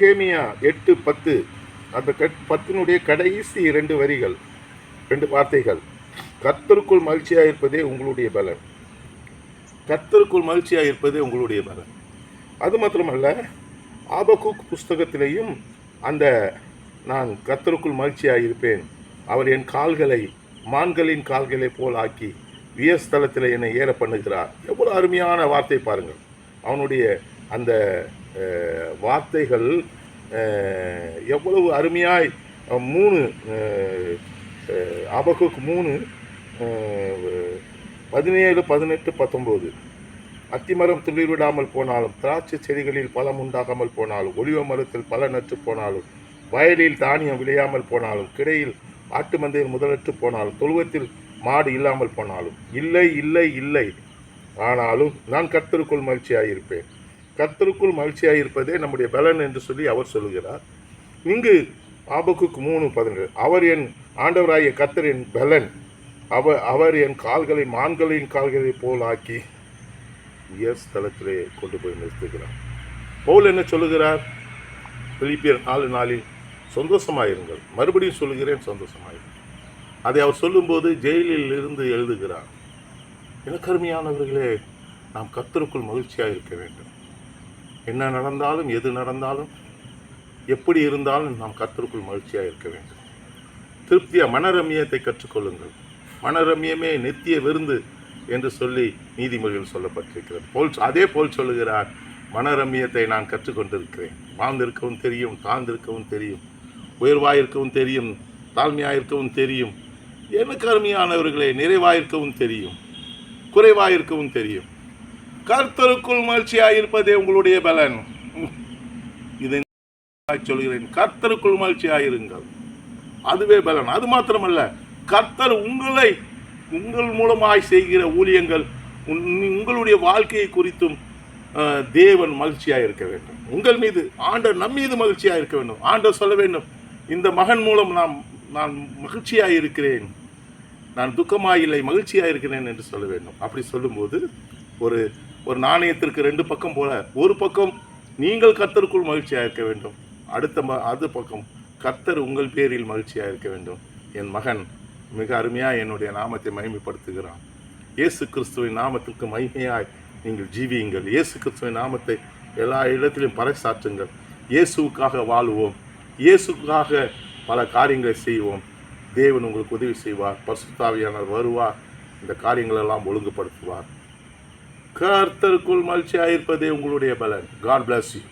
கேமியா எட்டு பத்து. அந்த கட் பத்தினுடைய கடைசி ரெண்டு வரிகள் ரெண்டு வார்த்தைகள். கர்த்தருக்குள் மகிழ்ச்சியாக இருப்பதே உங்களுடைய பலன். கர்த்தருக்குள் மகிழ்ச்சியாக இருப்பதே உங்களுடைய பலன். அது மாத்திரமல்ல ஆபகுக் புஸ்தகத்திலையும் அந்த நான் கர்த்தருக்குள் மகிழ்ச்சியாக இருப்பேன். அவர் என் கால்களை மான்களின் கால்களை போல் ஆக்கி வியஸ்தலத்தில் என்னை ஏற பண்ணுகிறார் எவ்வளோ அருமையான வார்த்தை பாருங்கள். அவனுடைய அந்த வார்த்தைகள் எவ்வளவு அருமையாய் மூணு அபகுக்கு மூணு பதினேழு பதினெட்டு பத்தொம்போது. அத்திமரம் துளிர் விடாமல் போனாலும் திராட்சை செடிகளில் பழம் உண்டாகாமல் போனாலும் ஒளிவ மரத்தில் பல நற்று போனாலும் வயலில் தானியம் விளையாமல் போனாலும் கிடையில் ஆட்டு மந்தையில் முதலற்று போனாலும் தொழுவத்தில் மாடு இல்லாமல் போனாலும் இல்லை இல்லை இல்லை. ஆனாலும் நான் கர்த்தருக்குள் மகிழ்ச்சியாக இருப்பேன் கர்த்தருக்குள் மகிழ்ச்சியாக இருப்பதே நம்முடைய பலன் என்று சொல்லி அவர் சொல்லுகிறார். இங்கு ஆபக்குக்கு மூணு பதினேழு. அவர் என் ஆண்டவராகிய கர்த்தர் என் பலன். அவர் அவர் என் கால்களை மான்களின் கால்களை போல் ஆக்கி உயர் ஸ்தலத்திலே கொண்டு போய் நிறுத்துகிறார். பவுல் என்ன சொல்லுகிறார்? பிலிப்பியர் நாலு நாளில் சந்தோஷமாயிருங்கள். மறுபடியும் சொல்லுகிறேன் சந்தோஷமாயிருங்கள். அதை அவர் சொல்லும்போது ஜெயிலில் இருந்து எழுதுகிறார். எனக்கருமையானவர்களே நாம் கத்தருக்குள் மகிழ்ச்சியாக இருக்க வேண்டும். என்ன நடந்தாலும் எது நடந்தாலும் எப்படி இருந்தாலும் நாம் கத்தருக்குள் மகிழ்ச்சியாக இருக்க வேண்டும். திருப்தியாக மனரமியத்தை கற்றுக்கொள்ளுங்கள். மனரமியமே நித்திய விருந்து என்று சொல்லி நீதிமொழியில் சொல்லப்பட்டிருக்கிறது. போல் அதே போல் சொல்லுகிறார் மனரமியத்தை நான் கற்றுக்கொண்டிருக்கிறேன். வாழ்ந்திருக்கவும் தெரியும் தாழ்ந்திருக்கவும் தெரியும். உயர்வாயிருக்கவும் தெரியும் தாழ்மையாயிருக்கவும் தெரியும். எனக்கு அருமையானவர்களே நிறைவாயிருக்கவும் தெரியும். குறைவாயிருக்கவும் தெரியும். கர்த்தருக்குள் மகிழ்ச்சியாக இருப்பதே உங்களுடைய பலன். இதை சொல்கிறேன். கர்த்தருக்குள் மகிழ்ச்சியாக இருங்கள் அதுவே பலன். அது மாத்திரமல்ல. கர்த்தர் உங்களை உங்கள் மூலமாய் செய்கிற ஊழியங்கள் உன்- உங்களுடைய வாழ்க்கையை குறித்தும் தேவன் மகிழ்ச்சியாக இருக்க வேண்டும். உங்கள் மீது ஆண்டர் நம் மீது மகிழ்ச்சியாக இருக்க வேண்டும். ஆண்டவர் சொல்ல வேண்டும். இந்த மகன் மூலம் நாம் நான் மகிழ்ச்சியாக இருக்கிறேன் நான் துக்கமாக இல்லை மகிழ்ச்சியாக இருக்கிறேன் என்று சொல்ல வேண்டும். அப்படி சொல்லும்போது ஒரு ஒரு நாணயத்திற்கு ரெண்டு பக்கம் போல ஒரு பக்கம் நீங்கள் கர்த்தருக்குள் மகிழ்ச்சியாக இருக்க வேண்டும் அடுத்த ம அது பக்கம் கர்த்தர் உங்கள் பேரில் மகிழ்ச்சியாக இருக்க வேண்டும். என் மகன் மிக அருமையாக என்னுடைய நாமத்தை மகிமைப்படுத்துகிறான். இயேசு கிறிஸ்துவின் நாமத்திற்கு மகிமையாய் நீங்கள் ஜீவியுங்கள். இயேசு கிறிஸ்துவின் நாமத்தை எல்லா இடத்திலும் பறைசாற்றுங்கள். இயேசுவுக்காக வாழுவோம். இயேசுக்காக பல காரியங்களை செய்வோம். தேவன் உங்களுக்கு உதவி செய்வார் பசுத்தாவியானவர் வருவார் இந்த காரியங்களெல்லாம் ஒழுங்குபடுத்துவார். கர்த்தருக்குள் மகிழ்ச்சியாக இருப்பதே உங்களுடைய பலன். God bless you